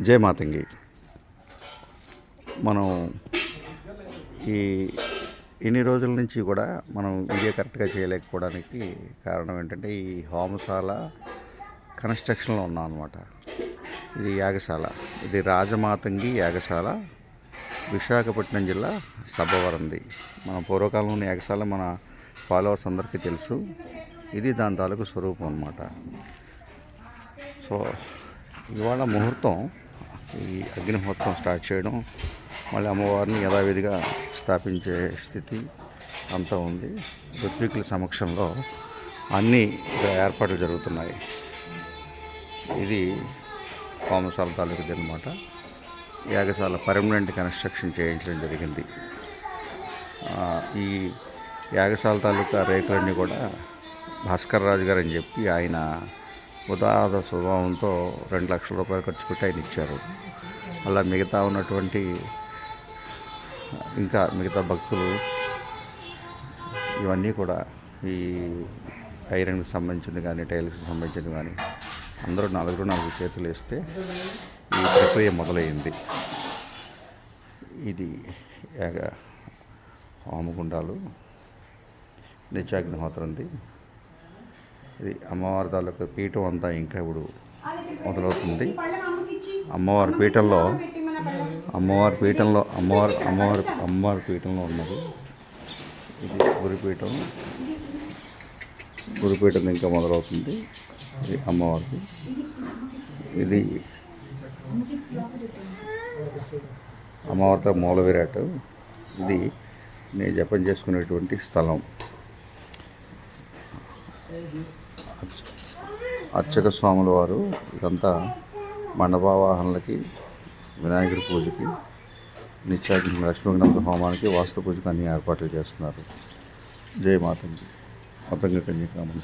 జయమాతంగి. మనం ఈ ఇన్ని రోజుల నుంచి కూడా మనం ఇదే కరెక్ట్గా చేయలేకపోవడానికి కారణం ఏంటంటే ఈ హోమశాల కన్స్ట్రక్షన్లో ఉన్నాం అనమాట ఇది యాగశాల. ఇది రాజమాతంగి యాగశాల విశాఖపట్నం జిల్లా సబ్బవరంది. మన పూర్వకాలంలోని యాగశాల మన ఫాలోవర్స్ అందరికీ తెలుసు. ఇది దాని తాలూకు స్వరూపం అనమాట సో ఇవాళ ముహూర్తం ఈ అగ్నిహోత్రం స్టార్ట్ చేయడం మళ్ళీ అమ్మవారిని యథావిధిగా స్థాపించే స్థితి అంతా ఉంది. ఋత్వికుల సమక్షంలో అన్ని ఏర్పాట్లు జరుగుతున్నాయి. ఇది హోమశాల తాలూకుది అనమాట యాగశాల పర్మనెంట్ కన్స్ట్రక్షన్ చేయించడం జరిగింది. ఈ యాగశాల తాలూకా రేకులన్నీ కూడా భాస్కర్ రాజు గారు అని చెప్పి ఆయన ఉదాహరణ స్వభావంతో రెండు లక్షల రూపాయలు ఖర్చు పెట్టి ఆయన ఇచ్చారు. అలా మిగతా ఉన్నటువంటి ఇంకా మిగతా భక్తులు ఇవన్నీ కూడా ఈ ఐరన్కి సంబంధించింది కానీ టైల్స్కి సంబంధించింది కానీ అందరూ నలుగురు నాలుగు చేతులు వేస్తే ఈ ప్రక్రియ మొదలైంది. ఇది యాగ హోమగుండాలు నిత్యాగ్నిహోత్రంది. ఇది అమ్మవారి తాలూకు పీఠం అంతా ఇంకా ఇప్పుడు మొదలవుతుంది. అమ్మవారి పీఠంలో అమ్మవారి పీఠంలో అమ్మవారి అమ్మవారి అమ్మవారి పీఠంలో ఉన్నది. ఇది గురుపీఠం గురుపీఠం ఇంకా మొదలవుతుంది. ఇది అమ్మవారికి ఇది అమ్మవారితో మూల విరాట్. ఇది నేను జపం చేసుకునేటువంటి స్థలం. అర్చక స్వాముల వారు ఇదంతా మండపావాహనలకి వినాయకుడి పూజకి నిత్యాగ్ని లక్ష్మీగణపతి హోమానికి వాస్తు పూజకు అన్ని ఏర్పాట్లు చేస్తున్నారు. జయమాతంజీ మతంగ కన్యకా మన